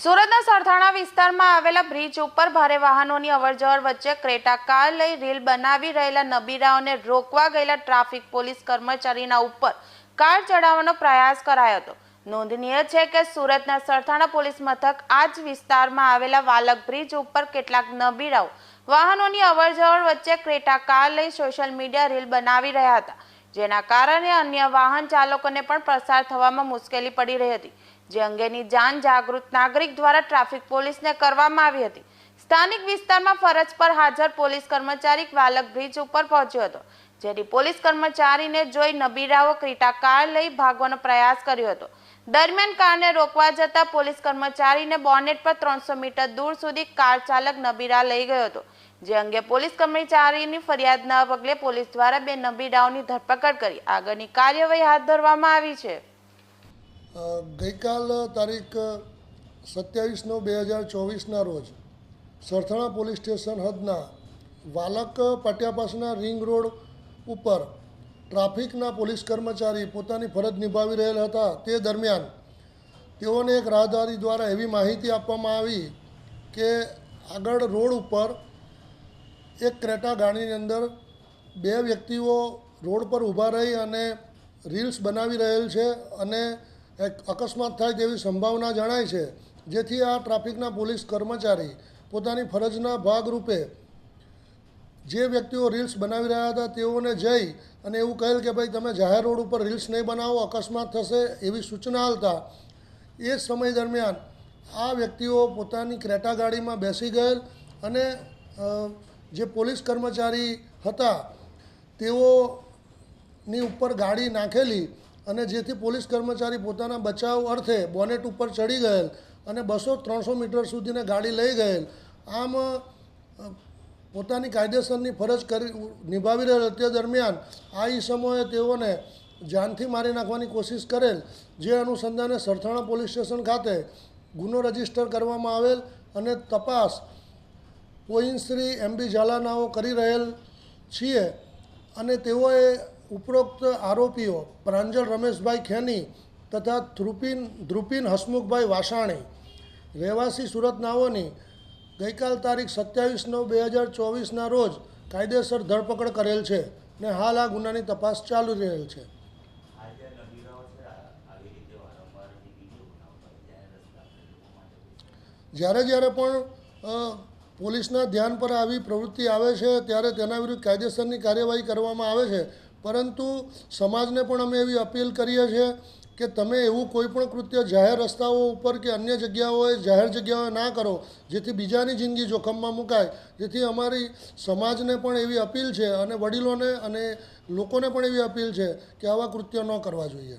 સુરતના સરથાણા વિસ્તારમાં આવેલા બ્રિજ ઉપર ભારે વાહનોની અવરજવર વચ્ચે ક્રેટા કાર લઈ રીલ બનાવી રહેલા નબીરાઓને રોકવા ગયેલા ટ્રાફિક પોલીસ કર્મચારીના ઉપર કાર ચડાવવાનો પ્રયાસ કરાયો હતો. નોંધનીય છે કે સુરતના સરથાણા પોલીસ મથક આ જ વિસ્તારમાં આવેલા વાલક બ્રિજ ઉપર કેટલાક નબીરાઓ વાહનોની અવરજવર વચ્ચે ક્રેટા કાર લઈ સોશિયલ મીડિયા રીલ બનાવી રહ્યા હતા, જેના કારણે અન્ય વાહન ચાલકોને પણ પસાર થવામાં મુશ્કેલી પડી રહી હતી. જે અંગેની જાણ જાગૃત નાગરિક દ્વારા ટ્રાફિક પોલીસને કરવામાં આવી હતી. સ્થાનિક વિસ્તારમાં ફરજ પર હાજર પોલીસ કર્મચારી વાલક બ્રિજ ઉપર પહોંચ્યો હતો, જેથી પોલીસ કર્મચારીને જોઈ નબીરાઓ ક્રીટા કાર લઈ ભાગવાનો પ્રયાસ કર્યો હતો. દરમિયાન કારને રોકવા જતા પોલીસ કર્મચારીને બોનેટ પર ત્રણસો મીટર દૂર સુધી કાર ચાલક નબીરા લઈ ગયો હતો, જે અંગે પોલીસ કર્મચારીની ફરિયાદના પગલે પોલીસ દ્વારા બે નબીરાઓની ધરપકડ કરી આગળની કાર્યવાહી હાથ ધરવામાં આવી છે. ગઈકાલ તારીખ સત્યાવીસ નવ બે હજાર ચોવીસના રોજ સરથાણા પોલીસ સ્ટેશન હદના વાલક પાટિયા પાસના રિંગ રોડ ઉપર ટ્રાફિકના પોલીસ કર્મચારી પોતાની ફરજ નિભાવી રહેલા હતા. તે દરમિયાન તેઓને એક રાહદારી દ્વારા એવી માહિતી આપવામાં આવી કે આગળ રોડ ઉપર એક ક્રેટા ગાડીની અંદર બે વ્યક્તિઓ રોડ પર ઊભા રહી અને રીલ્સ બનાવી રહેલ છે અને એક અકસ્માત થાય તેવી સંભાવના જણાય છે, જેથી આ ટ્રાફિકના પોલીસ કર્મચારી પોતાની ફરજના ભાગરૂપે જે વ્યક્તિઓ રીલ્સ બનાવી રહ્યા હતા તેઓને જઈ અને એવું કહેલ કે ભાઈ તમે જાહેર રોડ ઉપર રીલ્સ નહીં બનાવો, અકસ્માત થશે એવી સૂચના હાલતા એ સમય દરમિયાન આ વ્યક્તિઓ પોતાની ક્રેટા ગાડીમાં બેસી ગયેલ અને જે પોલીસ કર્મચારી હતા તેઓની ઉપર ગાડી નાખેલી અને જેથી પોલીસ કર્મચારી પોતાના બચાવ અર્થે બોનેટ ઉપર ચડી ગયેલ અને બસો ત્રણસો મીટર સુધીને ગાડી લઈ ગયેલ. આમ પોતાની કાયદેસરની ફરજ કરી, નિભાવી રહેલ તે દરમિયાન આ ઈસમોએ તેઓને જાનથી મારી નાખવાની કોશિશ કરેલ, જે અનુસંધાને સરથાણા પોલીસ સ્ટેશન ખાતે ગુનો રજિસ્ટર કરવામાં આવેલ અને તપાસ પોઈન્શ્રી એમબી ઝાલાનાઓ કરી રહેલ છીએ. અને તેઓએ ઉપરોક્ત આરોપીઓ પ્રાંજલ રમેશભાઈ ખેની તથા ધ્રુપિન ધ્રુપિન હસમુખભાઈ વાસાણી, રહેવાસી સુરત નાઓની ગઈકાલ તારીખ સત્યાવીસ નવ બે હજાર ચોવીસના રોજ કાયદેસર ધરપકડ કરેલ છે ને હાલ આ ગુનાની તપાસ ચાલુ રહેલ છે. જ્યારે જ્યારે પણ પોલીસના ધ્યાન પર આવી પ્રવૃત્તિ આવે છે, ત્યારે તેના વિરુદ્ધ કાયદેસરની કાર્યવાહી કરવામાં આવે છે પરંતુ સમાજને પણ અમે એવી અપીલ કરીએ છીએ કે તમે એવું કોઈ પણ કૃત્ય જાહેર રસ્તાઓ ઉપર કે અન્ય જગ્યાઓએ જાહેર જગ્યાઓએ ના કરો, જેથી બીજાની જિંદગી જોખમમાં મુકાય. જેથી અમારી સમાજને પણ એવી અપીલ છે અને વડીલોને અને લોકોને પણ એવી અપીલ છે કે આવા કૃત્યો ન કરવા જોઈએ.